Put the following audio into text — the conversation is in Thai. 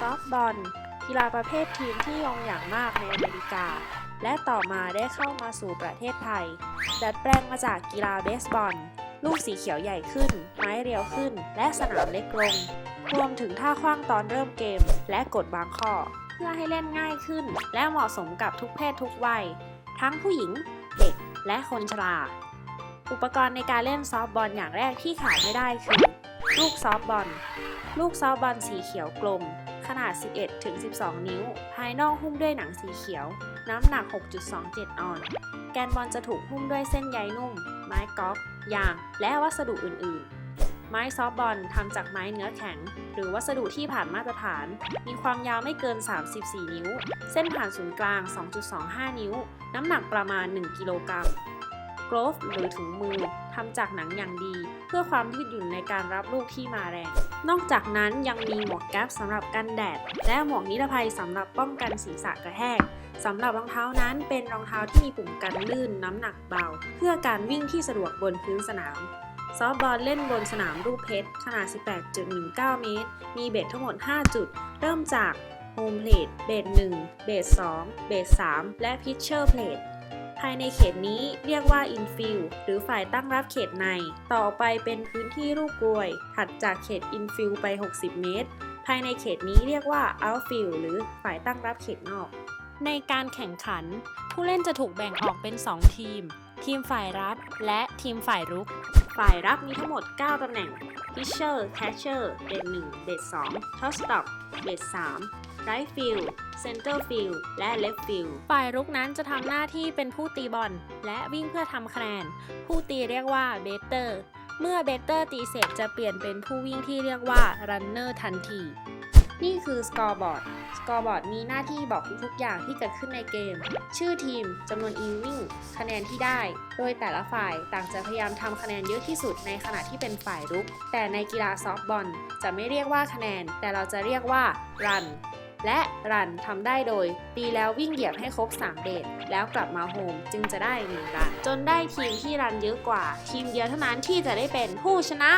ซอฟต์บอลกีฬาประเภททีมที่นิยงอย่างมากในอเมริกา และต่อมาได้เข้ามาสู่ประเทศไทย ดัดแปลงมาจากกีฬาเบสบอล ลูกสีเขียวใหญ่ขึ้น ไม้เรียวขึ้น และสนามเล็กลง รวมถึงท่าขว้างตอนเริ่มเกม และกฎบางข้อ เพื่อให้เล่นง่ายขึ้น และเหมาะสมกับทุกเพศทุกวัย ทั้งผู้หญิง เด็ก และคนชรา อุปกรณ์ในการเล่นซอฟบอลอย่างแรกที่ขาดไม่ได้คือ ลูกซอฟบอล ลูกซอฟบอลสีเขียวกลม ขนาด 11ถึง12 นิ้ว ภายนอกหุ้มด้วยหนังสีเขียว น้ำหนัก 6.27 ออนซ์แกนบอลจะถูกหุ้มด้วยเส้นใยนุ่ม ไม้กอล์ฟยาง และวัสดุอื่น ๆ ไม้ซอฟบอลทำจากไม้เนื้อแข็ง หรือวัสดุที่ผ่านมาตรฐาน มีความยาวไม่เกิน 34 นิ้ว เส้นผ่านศูนย์กลาง 2.25 นิ้ว น้ำหนักประมาณ 1 กิโลกรัม กลฟหรือถุงมือทำจากหนังอย่างดี เพื่อความยืดหยุ่นในการรับลูกที่มาแรง นอกจากนั้นยังมีหมวกแก๊ปสำหรับกันแดด และหมวกนิรภัยสำหรับป้องกันศีรษะกระแทกสำหรับรองเท้านั้นเป็นรองเท้าที่มีปุ่มกันลื่นน้ำหนักเบา เพื่อการวิ่งที่สะดวกบนพื้นสนามซอฟบอลเล่นบนสนามรูปเพชรขนาด 18.19 เมตร มีเบสทั้งหมด 5 จุด เริ่มจากโฮมเพลทเบส1เบส2เบส3และพิชเชอร์เพลท ภายในเขตนี้เรียกว่าอินฟิลหรือฝ่ายตั้งรับเขตใน ต่อไปเป็นพื้นที่รูปกลวย ถัดจากเขตอินฟิลไป 60 เมตร ภายในเขตนี้เรียกว่า outfield หรือฝ่ายตั้งรับเขตนอก ในการแข่งขัน ผู้เล่นจะถูกแบ่งออกเป็น 2 ทีม ทีมฝ่ายรับและทีมฝ่ายรุก ฝ่ายรับมีทั้งหมด 9 ตำแหน่ง Pitcher Catcher เบส1เบส2 Shortstop เบส3 Right Field Center Field และ Left Field ฝ่ายรุกนั้นจะทำหน้าที่เป็นผู้ตีบอล และวิ่งเพื่อทำคะแนน ผู้ตีเรียกว่า Batter เมื่อ Batter ตีเสร็จจะเปลี่ยนเป็นผู้วิ่งที่เรียกว่า Runner ทันที นี่คือ Scoreboard Scoreboard มีหน้าที่บอกทุกๆอย่างที่เกิดขึ้นในเกม ชื่อทีมจำนวนอินนิ่งคะแนนที่ได้ โดยแต่ละฝ่ายต่างจะพยายามทำคะแนนเยอะที่สุดในขณะที่เป็นฝ่ายรุก แต่ในกีฬาซอฟบอลจะไม่เรียกว่าคะแนน แต่เราจะเรียกว่า run และรันทำได้โดย ตีแล้ววิ่งเหยียบให้ครบ 3 เดทแล้วกลับมาโฮมจึงจะได้1รัน จนได้ทีมที่รันเยอะกว่า ทีมเดียวเท่านั้นที่จะได้เป็นผู้ชนะ